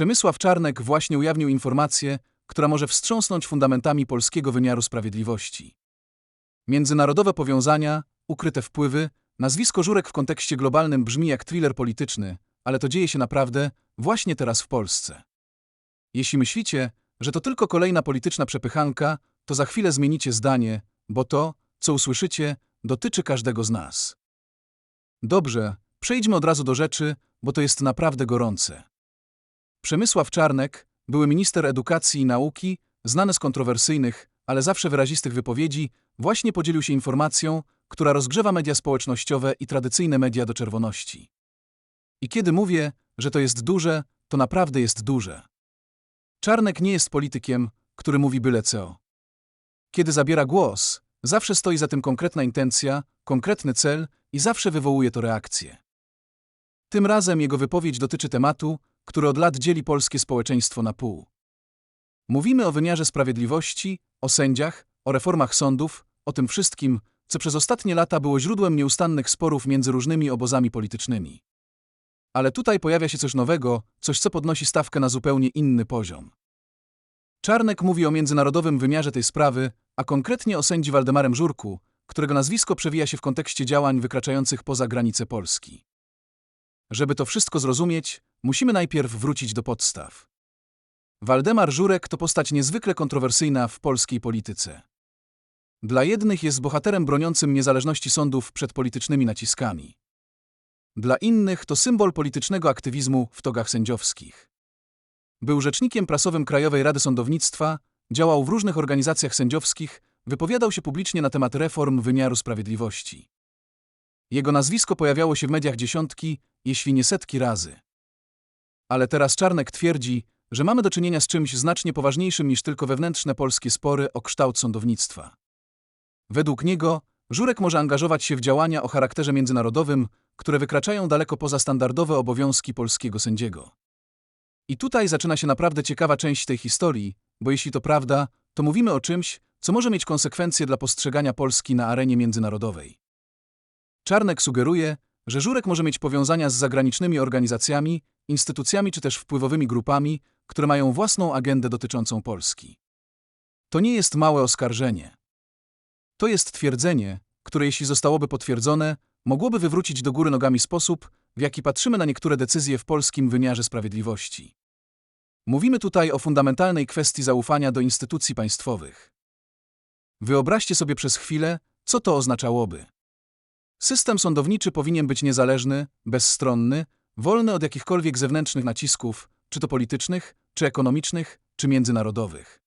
Przemysław Czarnek właśnie ujawnił informację, która może wstrząsnąć fundamentami polskiego wymiaru sprawiedliwości. Międzynarodowe powiązania, ukryte wpływy, nazwisko Żurek w kontekście globalnym brzmi jak thriller polityczny, ale to dzieje się naprawdę właśnie teraz w Polsce. Jeśli myślicie, że to tylko kolejna polityczna przepychanka, to za chwilę zmienicie zdanie, bo to, co usłyszycie, dotyczy każdego z nas. Dobrze, przejdźmy od razu do rzeczy, bo to jest naprawdę gorące. Przemysław Czarnek, były minister edukacji i nauki, znany z kontrowersyjnych, ale zawsze wyrazistych wypowiedzi, właśnie podzielił się informacją, która rozgrzewa media społecznościowe i tradycyjne media do czerwoności. I kiedy mówię, że to jest duże, to naprawdę jest duże. Czarnek nie jest politykiem, który mówi byle co. Kiedy zabiera głos, zawsze stoi za tym konkretna intencja, konkretny cel i zawsze wywołuje to reakcję. Tym razem jego wypowiedź dotyczy tematu, który od lat dzieli polskie społeczeństwo na pół. Mówimy o wymiarze sprawiedliwości, o sędziach, o reformach sądów, o tym wszystkim, co przez ostatnie lata było źródłem nieustannych sporów między różnymi obozami politycznymi. Ale tutaj pojawia się coś nowego, coś co podnosi stawkę na zupełnie inny poziom. Czarnek mówi o międzynarodowym wymiarze tej sprawy, a konkretnie o sędzi Waldemarem Żurku, którego nazwisko przewija się w kontekście działań wykraczających poza granice Polski. Żeby to wszystko zrozumieć, musimy najpierw wrócić do podstaw. Waldemar Żurek to postać niezwykle kontrowersyjna w polskiej polityce. Dla jednych jest bohaterem broniącym niezależności sądów przed politycznymi naciskami. Dla innych to symbol politycznego aktywizmu w togach sędziowskich. Był rzecznikiem prasowym Krajowej Rady Sądownictwa, działał w różnych organizacjach sędziowskich, wypowiadał się publicznie na temat reform wymiaru sprawiedliwości. Jego nazwisko pojawiało się w mediach dziesiątki, jeśli nie setki razy. Ale teraz Czarnek twierdzi, że mamy do czynienia z czymś znacznie poważniejszym niż tylko wewnętrzne polskie spory o kształt sądownictwa. Według niego Żurek może angażować się w działania o charakterze międzynarodowym, które wykraczają daleko poza standardowe obowiązki polskiego sędziego. I tutaj zaczyna się naprawdę ciekawa część tej historii, bo jeśli to prawda, to mówimy o czymś, co może mieć konsekwencje dla postrzegania Polski na arenie międzynarodowej. Czarnek sugeruje, że Żurek może mieć powiązania z zagranicznymi organizacjami, instytucjami czy też wpływowymi grupami, które mają własną agendę dotyczącą Polski. To nie jest małe oskarżenie. To jest twierdzenie, które jeśli zostałoby potwierdzone, mogłoby wywrócić do góry nogami sposób, w jaki patrzymy na niektóre decyzje w polskim wymiarze sprawiedliwości. Mówimy tutaj o fundamentalnej kwestii zaufania do instytucji państwowych. Wyobraźcie sobie przez chwilę, co to oznaczałoby. System sądowniczy powinien być niezależny, bezstronny, wolny od jakichkolwiek zewnętrznych nacisków, czy to politycznych, czy ekonomicznych, czy międzynarodowych.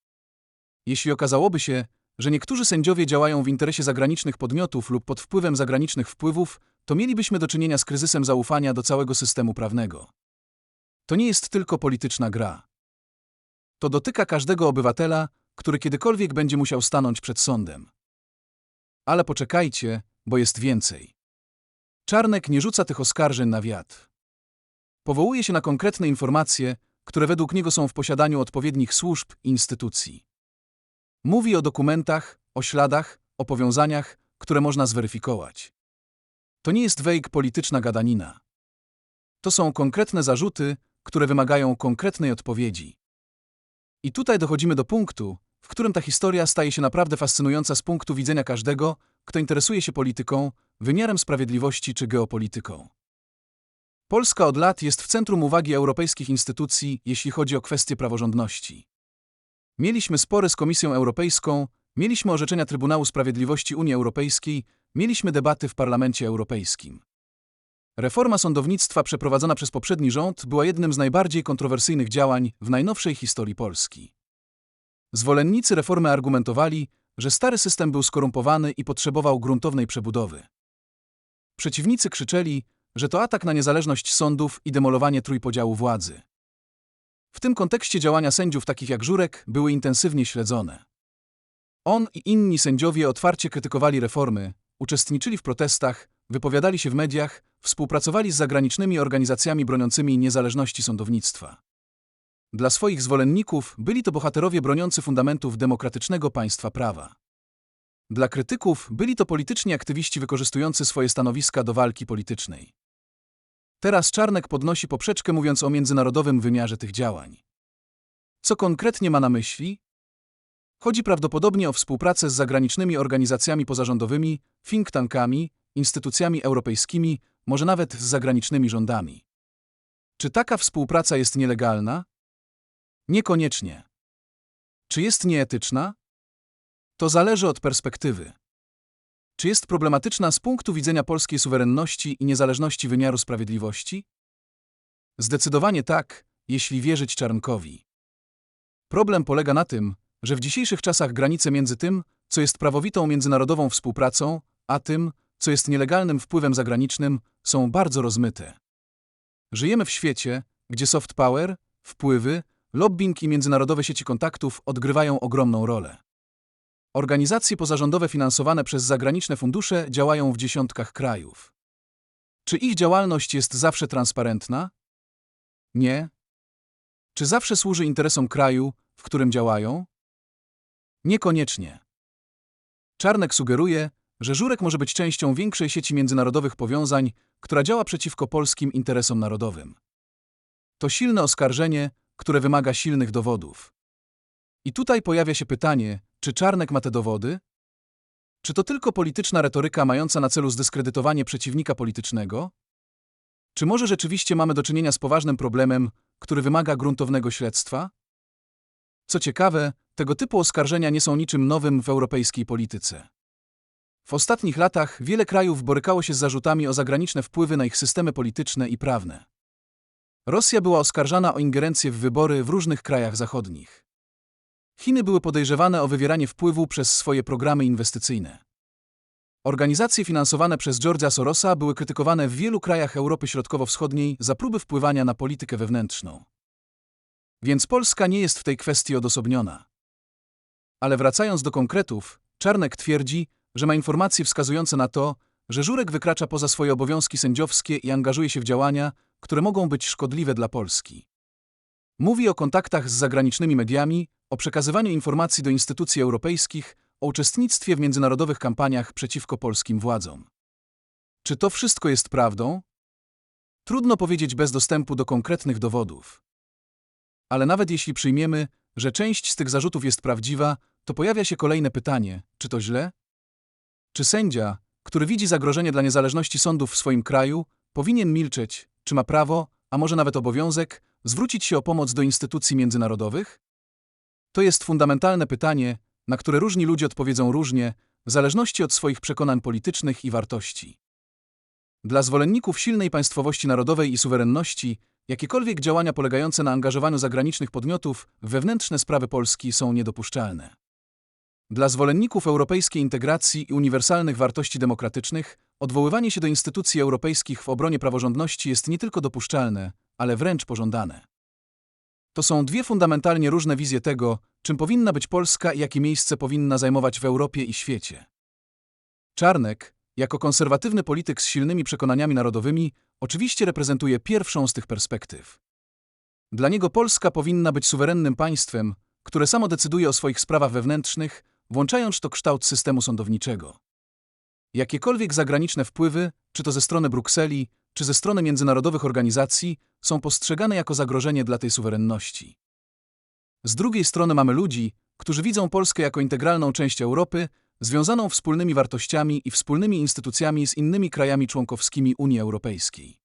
Jeśli okazałoby się, że niektórzy sędziowie działają w interesie zagranicznych podmiotów lub pod wpływem zagranicznych wpływów, to mielibyśmy do czynienia z kryzysem zaufania do całego systemu prawnego. To nie jest tylko polityczna gra. To dotyka każdego obywatela, który kiedykolwiek będzie musiał stanąć przed sądem. Ale poczekajcie, bo jest więcej. Czarnek nie rzuca tych oskarżeń na wiatr. Powołuje się na konkretne informacje, które według niego są w posiadaniu odpowiednich służb i instytucji. Mówi o dokumentach, o śladach, o powiązaniach, które można zweryfikować. To nie jest wejk polityczna gadanina. To są konkretne zarzuty, które wymagają konkretnej odpowiedzi. I tutaj dochodzimy do punktu, w którym ta historia staje się naprawdę fascynująca z punktu widzenia każdego, kto interesuje się polityką, wymiarem sprawiedliwości czy geopolityką. Polska od lat jest w centrum uwagi europejskich instytucji, jeśli chodzi o kwestie praworządności. Mieliśmy spory z Komisją Europejską, mieliśmy orzeczenia Trybunału Sprawiedliwości Unii Europejskiej, mieliśmy debaty w Parlamencie Europejskim. Reforma sądownictwa przeprowadzona przez poprzedni rząd była jednym z najbardziej kontrowersyjnych działań w najnowszej historii Polski. Zwolennicy reformy argumentowali, że stary system był skorumpowany i potrzebował gruntownej przebudowy. Przeciwnicy krzyczeli, że to atak na niezależność sądów i demolowanie trójpodziału władzy. W tym kontekście działania sędziów takich jak Żurek były intensywnie śledzone. On i inni sędziowie otwarcie krytykowali reformy, uczestniczyli w protestach, wypowiadali się w mediach, współpracowali z zagranicznymi organizacjami broniącymi niezależności sądownictwa. Dla swoich zwolenników byli to bohaterowie broniący fundamentów demokratycznego państwa prawa. Dla krytyków byli to polityczni aktywiści wykorzystujący swoje stanowiska do walki politycznej. Teraz Czarnek podnosi poprzeczkę mówiąc o międzynarodowym wymiarze tych działań. Co konkretnie ma na myśli? Chodzi prawdopodobnie o współpracę z zagranicznymi organizacjami pozarządowymi, think tankami, instytucjami europejskimi, może nawet z zagranicznymi rządami. Czy taka współpraca jest nielegalna? Niekoniecznie. Czy jest nieetyczna? To zależy od perspektywy. Czy jest problematyczna z punktu widzenia polskiej suwerenności i niezależności wymiaru sprawiedliwości? Zdecydowanie tak, jeśli wierzyć Czarnkowi. Problem polega na tym, że w dzisiejszych czasach granice między tym, co jest prawowitą międzynarodową współpracą, a tym, co jest nielegalnym wpływem zagranicznym, są bardzo rozmyte. Żyjemy w świecie, gdzie soft power, wpływy, lobbying i międzynarodowe sieci kontaktów odgrywają ogromną rolę. Organizacje pozarządowe finansowane przez zagraniczne fundusze działają w dziesiątkach krajów. Czy ich działalność jest zawsze transparentna? Nie. Czy zawsze służy interesom kraju, w którym działają? Niekoniecznie. Czarnek sugeruje, że Żurek może być częścią większej sieci międzynarodowych powiązań, która działa przeciwko polskim interesom narodowym. To silne oskarżenie, które wymaga silnych dowodów. I tutaj pojawia się pytanie, czy Czarnek ma te dowody? Czy to tylko polityczna retoryka mająca na celu zdyskredytowanie przeciwnika politycznego? Czy może rzeczywiście mamy do czynienia z poważnym problemem, który wymaga gruntownego śledztwa? Co ciekawe, tego typu oskarżenia nie są niczym nowym w europejskiej polityce. W ostatnich latach wiele krajów borykało się z zarzutami o zagraniczne wpływy na ich systemy polityczne i prawne. Rosja była oskarżana o ingerencję w wybory w różnych krajach zachodnich. Chiny były podejrzewane o wywieranie wpływu przez swoje programy inwestycyjne. Organizacje finansowane przez George'a Sorosa były krytykowane w wielu krajach Europy Środkowo-Wschodniej za próby wpływania na politykę wewnętrzną. Więc Polska nie jest w tej kwestii odosobniona. Ale wracając do konkretów, Czarnek twierdzi, że ma informacje wskazujące na to, że Żurek wykracza poza swoje obowiązki sędziowskie i angażuje się w działania, które mogą być szkodliwe dla Polski. Mówi o kontaktach z zagranicznymi mediami, o przekazywaniu informacji do instytucji europejskich, o uczestnictwie w międzynarodowych kampaniach przeciwko polskim władzom. Czy to wszystko jest prawdą? Trudno powiedzieć bez dostępu do konkretnych dowodów. Ale nawet jeśli przyjmiemy, że część z tych zarzutów jest prawdziwa, to pojawia się kolejne pytanie: czy to źle? Czy sędzia, który widzi zagrożenie dla niezależności sądów w swoim kraju, powinien milczeć, czy ma prawo, a może nawet obowiązek, zwrócić się o pomoc do instytucji międzynarodowych? To jest fundamentalne pytanie, na które różni ludzie odpowiedzą różnie, w zależności od swoich przekonań politycznych i wartości. Dla zwolenników silnej państwowości narodowej i suwerenności, jakiekolwiek działania polegające na angażowaniu zagranicznych podmiotów w wewnętrzne sprawy Polski są niedopuszczalne. Dla zwolenników europejskiej integracji i uniwersalnych wartości demokratycznych, odwoływanie się do instytucji europejskich w obronie praworządności jest nie tylko dopuszczalne, ale wręcz pożądane. To są dwie fundamentalnie różne wizje tego, czym powinna być Polska i jakie miejsce powinna zajmować w Europie i świecie. Czarnek, jako konserwatywny polityk z silnymi przekonaniami narodowymi, oczywiście reprezentuje pierwszą z tych perspektyw. Dla niego Polska powinna być suwerennym państwem, które samo decyduje o swoich sprawach wewnętrznych, włączając to kształt systemu sądowniczego. Jakiekolwiek zagraniczne wpływy, czy to ze strony Brukseli, czy ze strony międzynarodowych organizacji, są postrzegane jako zagrożenie dla tej suwerenności. Z drugiej strony mamy ludzi, którzy widzą Polskę jako integralną część Europy, związaną wspólnymi wartościami i wspólnymi instytucjami z innymi krajami członkowskimi Unii Europejskiej.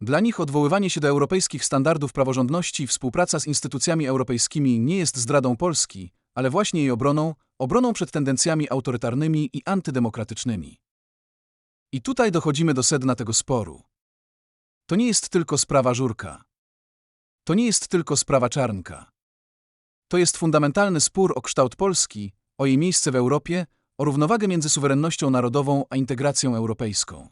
Dla nich odwoływanie się do europejskich standardów praworządności i współpraca z instytucjami europejskimi nie jest zdradą Polski, ale właśnie jej obroną, obroną przed tendencjami autorytarnymi i antydemokratycznymi. I tutaj dochodzimy do sedna tego sporu. To nie jest tylko sprawa Żurka. To nie jest tylko sprawa Czarnka. To jest fundamentalny spór o kształt Polski, o jej miejsce w Europie, o równowagę między suwerennością narodową a integracją europejską.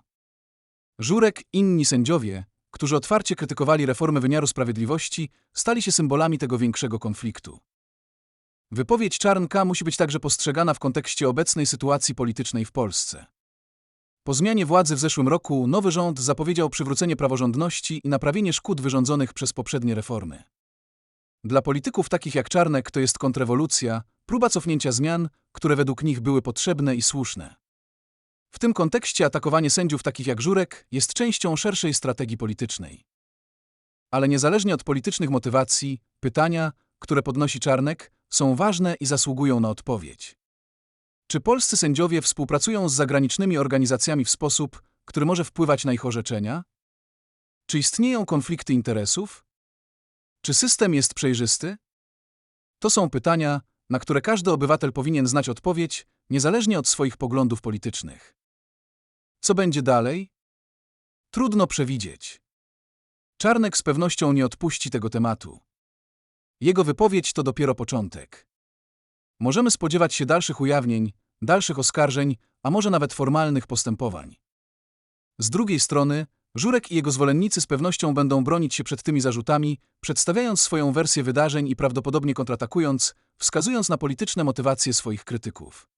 Żurek inni sędziowie, którzy otwarcie krytykowali reformy wymiaru sprawiedliwości, stali się symbolami tego większego konfliktu. Wypowiedź Czarnka musi być także postrzegana w kontekście obecnej sytuacji politycznej w Polsce. Po zmianie władzy w zeszłym roku nowy rząd zapowiedział przywrócenie praworządności i naprawienie szkód wyrządzonych przez poprzednie reformy. Dla polityków takich jak Czarnek to jest kontrrewolucja, próba cofnięcia zmian, które według nich były potrzebne i słuszne. W tym kontekście atakowanie sędziów takich jak Żurek jest częścią szerszej strategii politycznej. Ale niezależnie od politycznych motywacji, pytania, które podnosi Czarnek, są ważne i zasługują na odpowiedź. Czy polscy sędziowie współpracują z zagranicznymi organizacjami w sposób, który może wpływać na ich orzeczenia? Czy istnieją konflikty interesów? Czy system jest przejrzysty? To są pytania, na które każdy obywatel powinien znać odpowiedź, niezależnie od swoich poglądów politycznych. Co będzie dalej? Trudno przewidzieć. Czarnek z pewnością nie odpuści tego tematu. Jego wypowiedź to dopiero początek. Możemy spodziewać się dalszych ujawnień, dalszych oskarżeń, a może nawet formalnych postępowań. Z drugiej strony, Żurek i jego zwolennicy z pewnością będą bronić się przed tymi zarzutami, przedstawiając swoją wersję wydarzeń i prawdopodobnie kontratakując, wskazując na polityczne motywacje swoich krytyków.